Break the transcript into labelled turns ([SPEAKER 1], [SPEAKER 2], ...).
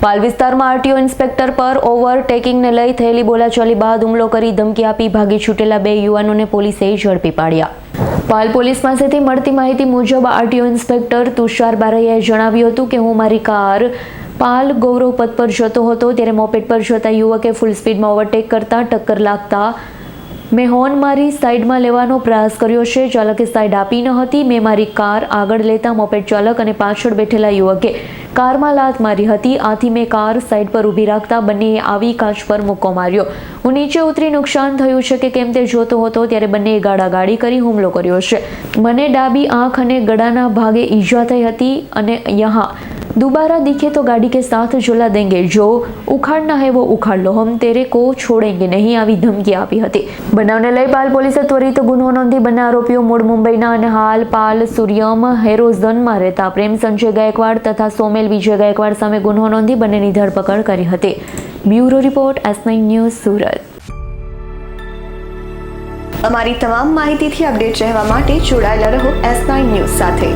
[SPEAKER 1] પાલ વિસ્તારમાં RTO inspector પર ઓવરટેકિંગને લઈ થયેલી બોલાચાલી બાદ હુમલો કરી ધમકી આપી ભાગી છૂટેલા બે યુવાનોને પોલીસે ઝડપી પાડ્યા. પાલ પોલીસ પાસેથી મળતી માહિતી મુજબ આરટીઓ ઇન્સ્પેક્ટર તુષાર બારૈયાએ જણાવ્યું હતું કે હું મારી કાર પાલ ગૌરવ પથ પર જતો હતો ત્યારે મોપેટ પર જતા યુવકે ફૂલ સ્પીડમાં ઓવરટેક કરતા ટક્કર લાગતા મેં હોર્ન મારી સાઈડમાં લેવાનો પ્રયાસ કર્યો છે. ચાલકે સાઈડ આપી ન હતી. મેં મારી કાર આગળ લેતા મોપેડ ચાલક અને પાછળ બેઠેલા યુવકે કારમાં લાત મારી હતી. આથી મેં કાર સાઈડ પર ઊભી રાખતા બંનેએ આવી કાચ પર મુક્કો માર્યો. હું નીચે ઉતરી નુકસાન થયું છે કે કેમ તે જોતો હતો ત્યારે બંનેએ ગાડાગાડી કરી હુમલો કર્યો છે. મને ડાબી આંખ અને ગળાના ભાગે ઈજા થઈ હતી અને યહાં दोबारा दिखे तो गाड़ी के साथ जला देंगे जो उखाड़ना है वो उखाड़ लो हम तेरे को છોડેંગે નહીં આવી ધમકી આપી હતી બનાવને લઈ પાલ પોલીસે ત્વરિત ગુનો નોંધી બંને આરોપીઓ મૂળ મુંબઈના અને હાલ પાલ સૂર્યમ હેરોઝનમાં રહેતા પ્રેમ સંજય ગાયકવાડ તથા સોમેલ વિજય ગાયકવાડ સામે ગુનો નોંધી બંનેની ધરપકડ કરી હતી bureau report S nine news Surat
[SPEAKER 2] અમારી તમામ માહિતીથી અપડેટ રહેવા માટે જોડાયેલા રહો એસ નાઇન ન્યૂઝ સાથે